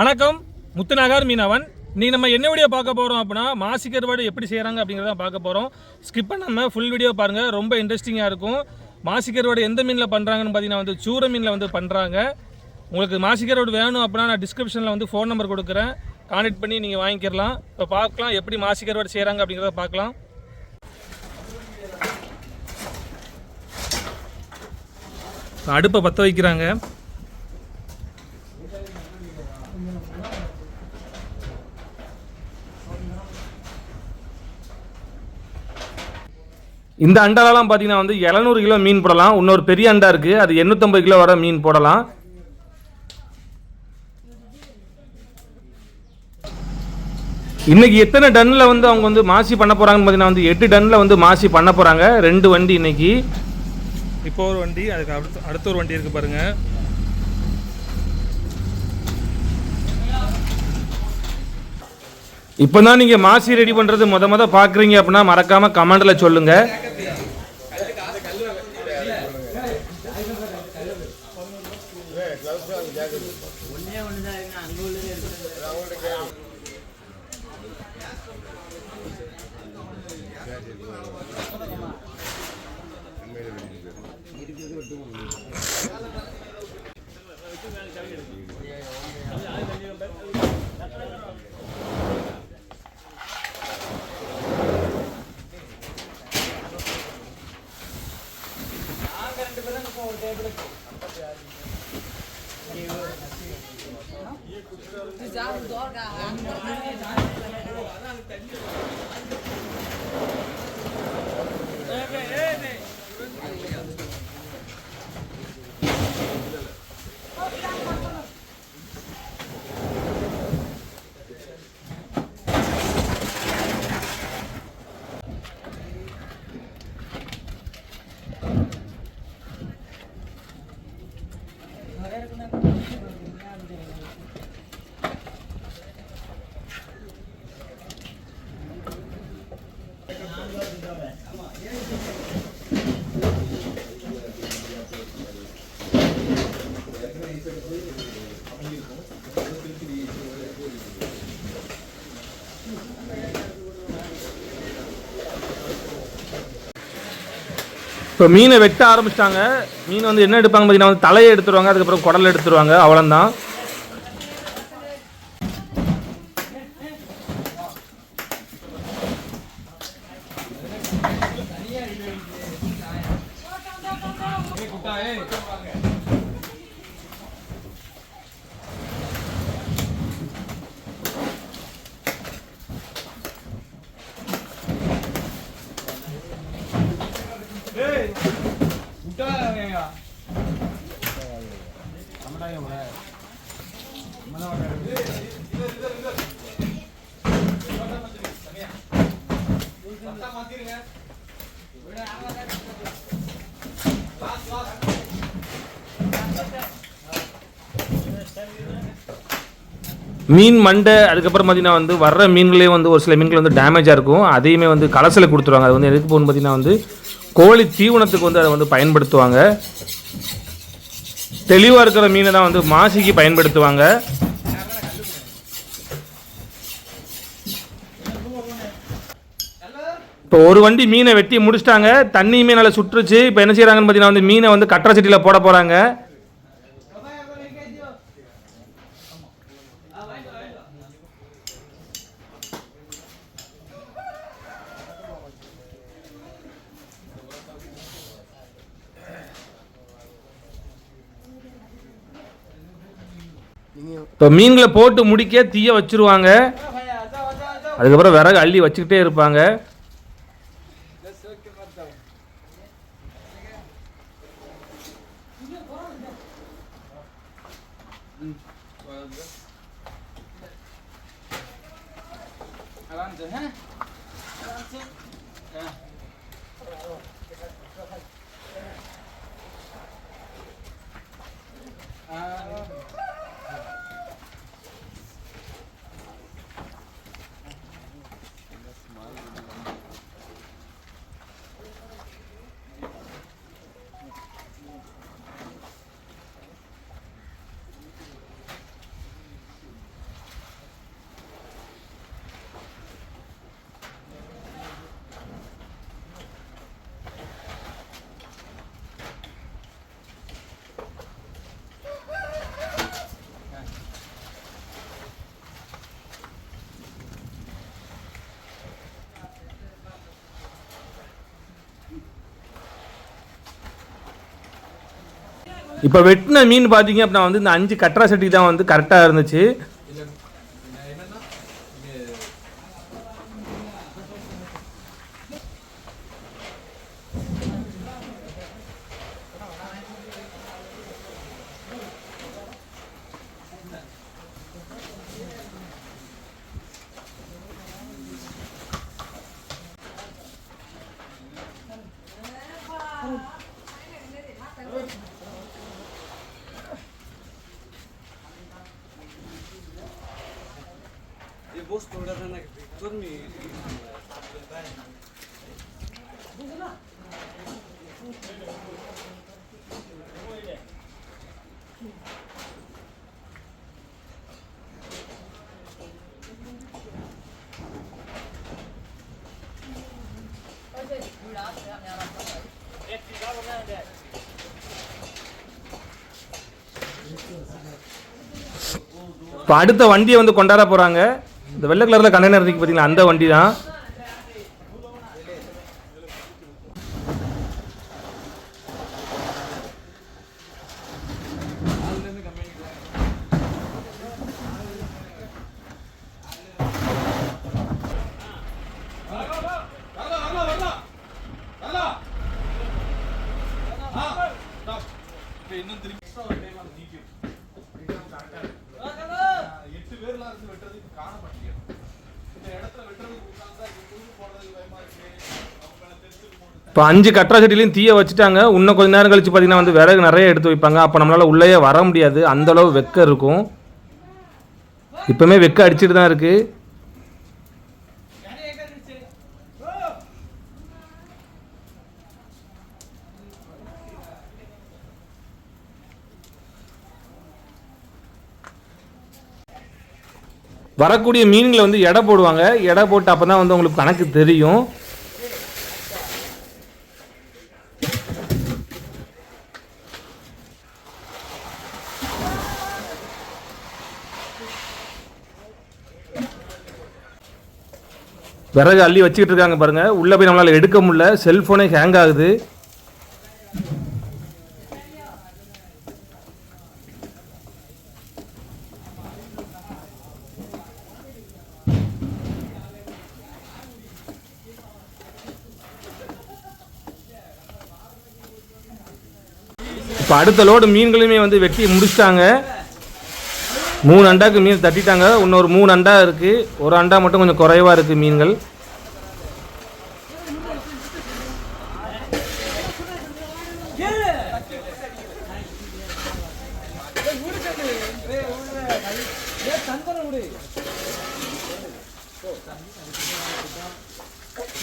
வணக்கம். முத்துநகர் மீனவன். இன்னைக்கு நம்ம என்ன வீடியோ பார்க்க போகிறோம் அப்படின்னா மாசி கருவாடு எப்படி செய்கிறாங்க அப்படிங்கிறத பார்க்க போகிறோம் ஸ்கிப் பண்ணாமல் ஃபுல் வீடியோ பாருங்கள் ரொம்ப இன்ட்ரெஸ்டிங்காக இருக்கும். மாசி கருவாடு எந்த மீனில் பண்ணுறாங்கன்னு பார்த்தீங்கன்னா வந்து சூர மீனில் வந்து பண்ணுறாங்க உங்களுக்கு மாசி கருவாடு வேணும் அப்படின்னா நான் டிஸ்கிரிப்ஷனில் வந்து ஃபோன் நம்பர் கொடுக்குறேன். கான்டெக்ட் பண்ணி நீங்கள் வாங்கிக்கிறலாம் இப்போ பார்க்கலாம் எப்படி மாசி கருவாடு செய்கிறாங்க அப்படிங்கிறத பார்க்கலாம். அடுப்பை பற்ற வைக்கிறாங்க. இந்த அண்டாலலாம் பார்த்தீங்கன்னா வந்து எழுநூறு கிலோ மீன் போடலாம். இன்னொரு பெரிய அண்டா இருக்குது அது எண்ணூற்றம்பது கிலோ வர மீன் போடலாம். இன்னைக்கு எத்தனை டன்னில் வந்து அவங்க வந்து மாசி பண்ண போகிறாங்கன்னு பார்த்தீங்கன்னா வந்து எட்டு டன்னில் வந்து மாசி பண்ண போகிறாங்க ரெண்டு வண்டி இன்னைக்கு. இப்போ ஒரு வண்டி அதுக்கு அடுத்து அடுத்த ஒரு வண்டி இருக்குது பாருங்கள் இப்போ தான் நீங்கள் மாசி ரெடி பண்ணுறது முத முத பார்க்குறீங்க அப்படின்னா மறக்காமல் கமெண்டில் சொல்லுங்கள் இப்போ மீனை வெட்ட ஆரம்பிச்சிட்டாங்க. மீன் வந்து என்ன எடுப்பாங்க பார்த்தீங்கன்னா வந்து தலையை எடுத்துருவாங்க அதுக்கப்புறம் குடல் எடுத்துருவாங்க அவ்வளோதான் மீன் மண்டை அதுக்கப்புறம் பார்த்தீங்கன்னா வந்து வர்ற மீன்களே வந்து ஒரு சில மீன்கள் வந்து டேமேஜாக இருக்கும். அதையுமே வந்து கலசில் கொடுத்துருவாங்க. அது வந்து எதுக்கு போகணும்னு பார்த்தீங்கன்னா வந்து கோழி தீவனத்துக்கு வந்து அதை வந்து பயன்படுத்துவாங்க. தெளிவாக இருக்கிற மீனை தான் வந்து மாசிக்கு பயன்படுத்துவாங்க. இப்போ ஒரு வண்டி மீனை வெட்டி முடிச்சிட்டாங்க. தண்ணியுமே நல்லா சுற்றுச்சு. இப்போ என்ன செய்கிறாங்கன்னு பார்த்தீங்கன்னா வந்து மீனை வந்து கட்டரை சட்டியில் போட போகிறாங்க இப்போ மீன்களை போட்டு முடிக்க தீய வச்சிருவாங்க. அதுக்கப்புறம் விறகு அள்ளி வச்சுக்கிட்டே இருப்பாங்க. இப்போ வெட்டின மீன் பார்த்தீங்க அப்படின்னா வந்து இந்த அஞ்சு கட்ரா சட்டி தான் வந்து கரெக்டாக இருந்துச்சு. இப்போ அடுத்த வண்டியை வந்து கொண்டாட போகிறாங்க இந்த வெள்ளை கலரில் கண்டெய்னர் இருக்கு பார்த்தீங்களா அந்த வண்டி தான் இப்போ அஞ்சு கட்ரா சட்டிலையும் தீயை வச்சுட்டாங்க. இன்னும் கொஞ்ச நேரம் கழிச்சு பார்த்தீங்கன்னா வந்து விறகு நிறைய எடுத்து வைப்பாங்க. அப்போ நம்மளால் உள்ளேயே வர முடியாது. அந்த அளவு வெக்க இருக்கும். இப்போமே வெக்க அடிச்சிட்டு தான் இருக்குது வரக்கூடிய மீன்களை வந்து எடை போடுவாங்க. எடை போட்டு அப்போ தான் வந்து உங்களுக்கு கணக்கு தெரியும். விறகு அள்ளி வச்சுக்கிட்டு இருக்காங்க பாருங்க. உள்ள போய் நம்மளால எடுக்க முடியல. செல்போனே ஹேங் ஆகுது. இப்போ அடுத்த லோடு மீன்களுமே வந்து வெட்டி முடிச்சிட்டாங்க. மூணு அண்டாக்கு மீன் தட்டிட்டாங்க. இன்னொரு மூணு அண்டா இருக்கு. ஒரு அண்டா மட்டும் கொஞ்சம் குறைவா இருக்கு மீன்கள்.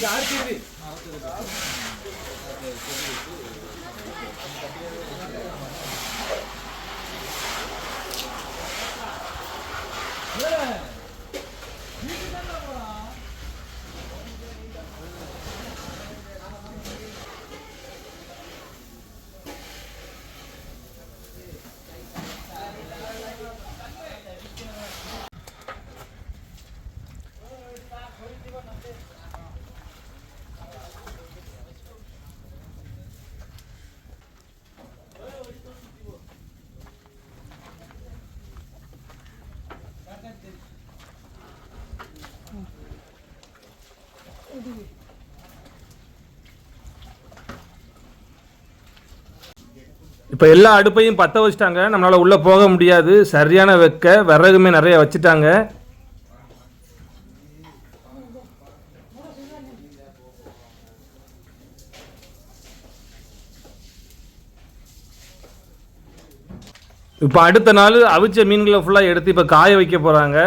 ಯಾರ್ತೀರಿ Yeah. இப்போ எல்லா அடுப்பையும் பற்ற வச்சுட்டாங்க. நம்மளால் உள்ளே போக முடியாது. சரியான வெக்க விறகுமே நிறைய வச்சுட்டாங்க. இப்போ அடுத்த நாள் அவிச்ச மீன்களை ஃபுல்லாக எடுத்து இப்போ காய வைக்க போகிறாங்க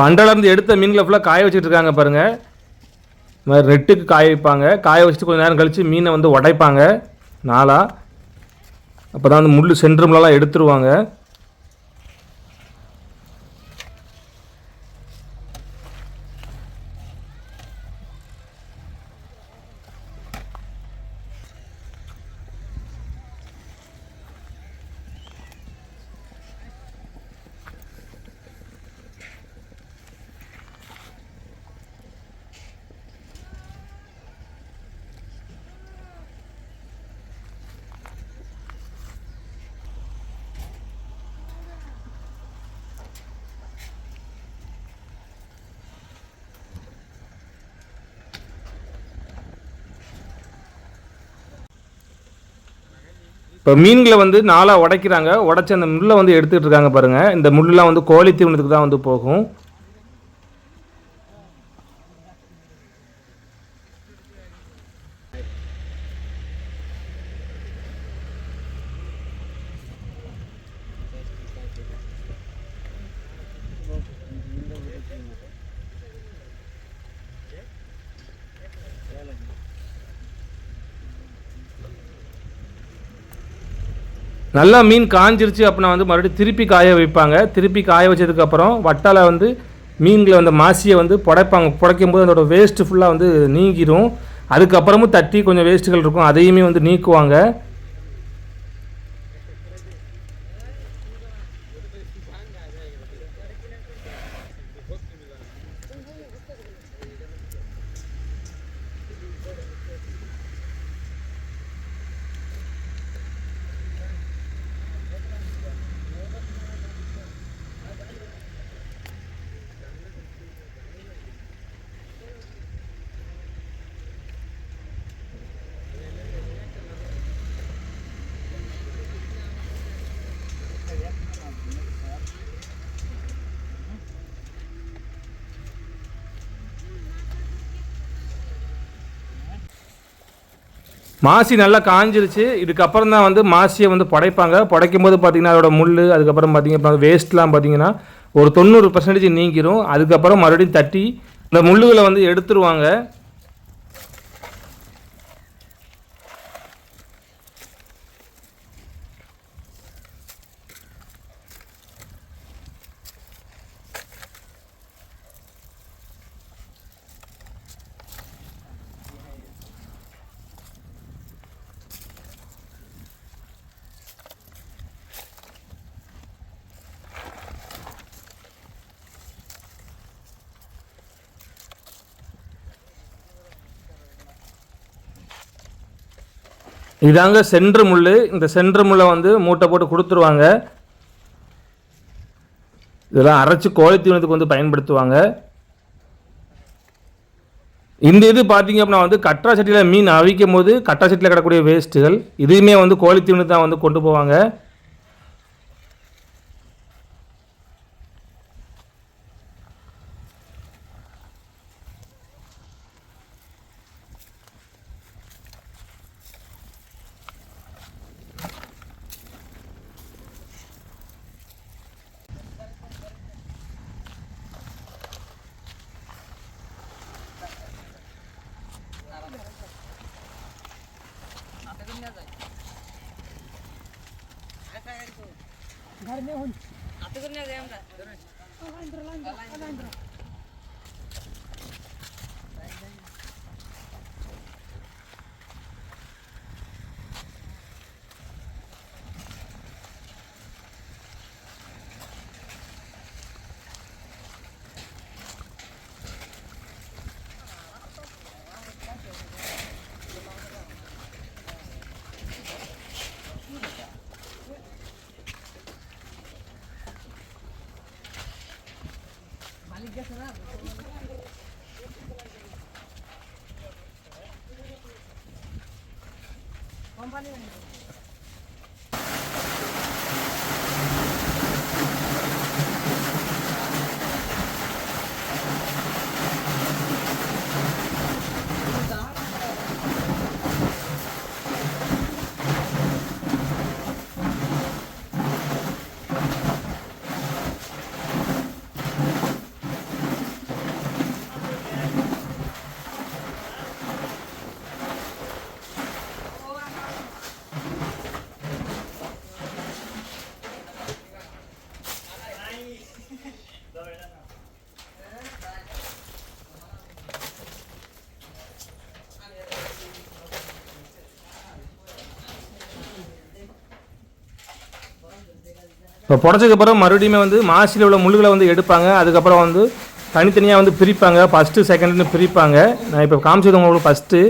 பண்டலேருந்து எடுத்த மீன்களை ஃபுல்லாக காய வச்சுட்டு இருக்காங்க பாருங்கள் இந்த மாதிரி ரெட்டுக்கு காய வைப்பாங்க. காய வச்சுட்டு கொஞ்சம் நேரம் கழித்து மீனை வந்து உடைப்பாங்க. நாளாக அப்போ தான் அந்த முள் சென்ட்ரம்லலாம் எடுத்துருவாங்க. இப்போ மீன்களை வந்து நாளாக உடைக்கிறாங்க. உடைச்சி அந்த முள்ளை வந்து எடுத்துகிட்டு இருக்காங்க பாருங்கள் இந்த முள்ளெலாம் வந்து கோழி தீவனத்துக்கு தான் வந்து போகும். நல்லா மீன் காஞ்சிருச்சு அப்படின்னா வந்து மறுபடியும் திருப்பி காய வைப்பாங்க. திருப்பி காய வச்சதுக்கப்புறம் வட்டால வந்து மீன்களை வந்து மாசியை வந்து புடைப்பாங்க. புடைக்கும் போது அதோட வேஸ்ட்டு ஃபுல்லாக வந்து நீங்கிரும். அதுக்கப்புறமும் தட்டி கொஞ்சம் வேஸ்ட்டுகள் இருக்கும். அதையுமே வந்து நீக்குவாங்க. மாசி நல்லா காஞ்சிருச்சு. இதுக்கப்புறம் தான் வந்து மாசியை வந்து புடைப்பாங்க. புடைக்கும் போது பார்த்தீங்கன்னா அதோட முள் அதுக்கப்புறம் பார்த்தீங்கன்னா வேஸ்ட்லாம் பார்த்தீங்கன்னா ஒரு தொண்ணூறு பர்சன்டேஜ் நீங்கிரும். அதுக்கப்புறம் மறுபடியும் தட்டி இந்த முள்ளுகளை வந்து எடுத்துருவாங்க. இதாங்க சென்று முள் இந்த சென்று முள்ளை வந்து மூட்டை போட்டு கொடுத்துருவாங்க. இதெல்லாம் அரைச்சி கோழி தீவனத்துக்கு வந்து பயன்படுத்துவாங்க. இந்த இது பார்த்தீங்க அப்படின்னா வந்து கட்டா சட்டியில் மீன் அவிக்கும் போது கட்ரா சட்டியில் கிடக்கூடிய வேஸ்ட்டுகள் இதுவுமே வந்து கோழி தீவனத்துக்கு தான் வந்து கொண்டு போவாங்க. घर में हूँ। কোম্পানি இப்போ புடச்சதுக்கு அப்புறம் மறுபடியுமே வந்து மாசியில் உள்ள முள்ளுகளை வந்து எடுப்பாங்க. அதுக்கப்புறம் வந்து தனித்தனியாக வந்து பிரிப்பாங்க. ஃபஸ்ட்டு செகண்ட்னு பிரிப்பாங்க. நான் இப்போ காமிச்சது உங்களுக்கு ஃபஸ்ட்டு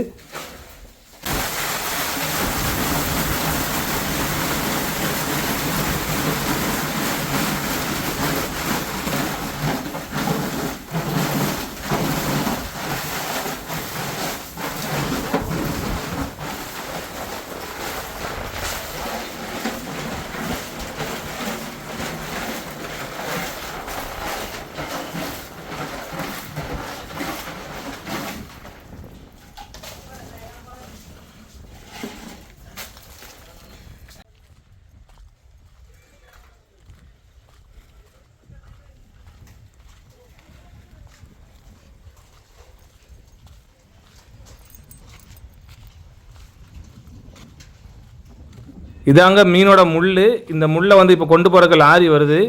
இதாங்க மீனோட முள் இந்த முள்ளை வந்து இப்போ கொண்டு போகிறக்கு லாரி வருது.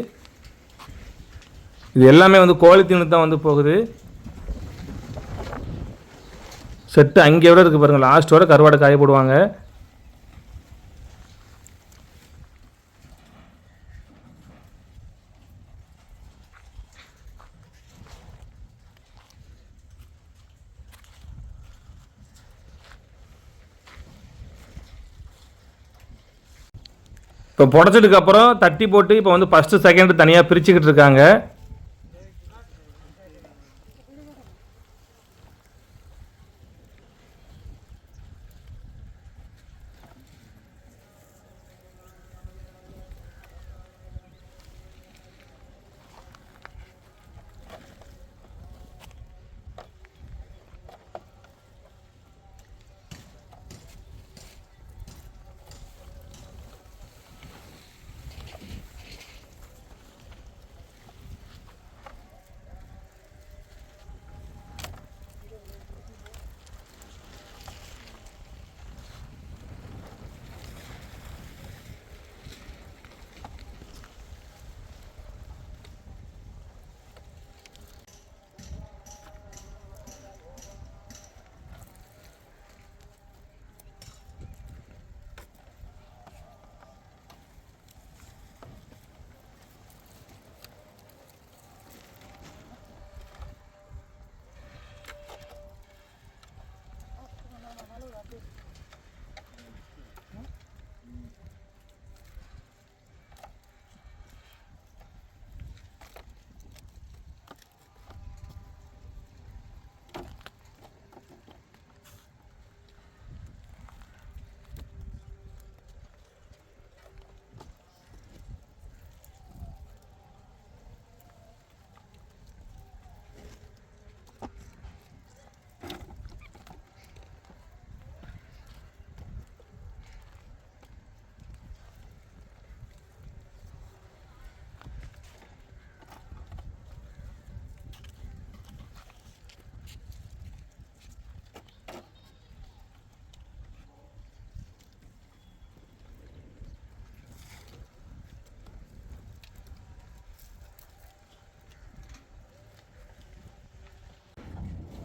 இது எல்லாமே வந்து கோழி தீனு தான் வந்து போகுது. செட்டு அங்கே விட இருக்குது பாருங்கள் லாஸ்ட்டோட கருவாடை காய போடுவாங்க. இப்போ புடச்சதுக்கு அப்புறம் தட்டி போட்டு இப்போ வந்து ஃபஸ்ட்டு செகண்டு தனியாக பிரிச்சுக்கிட்டு இருக்காங்க. Colorado.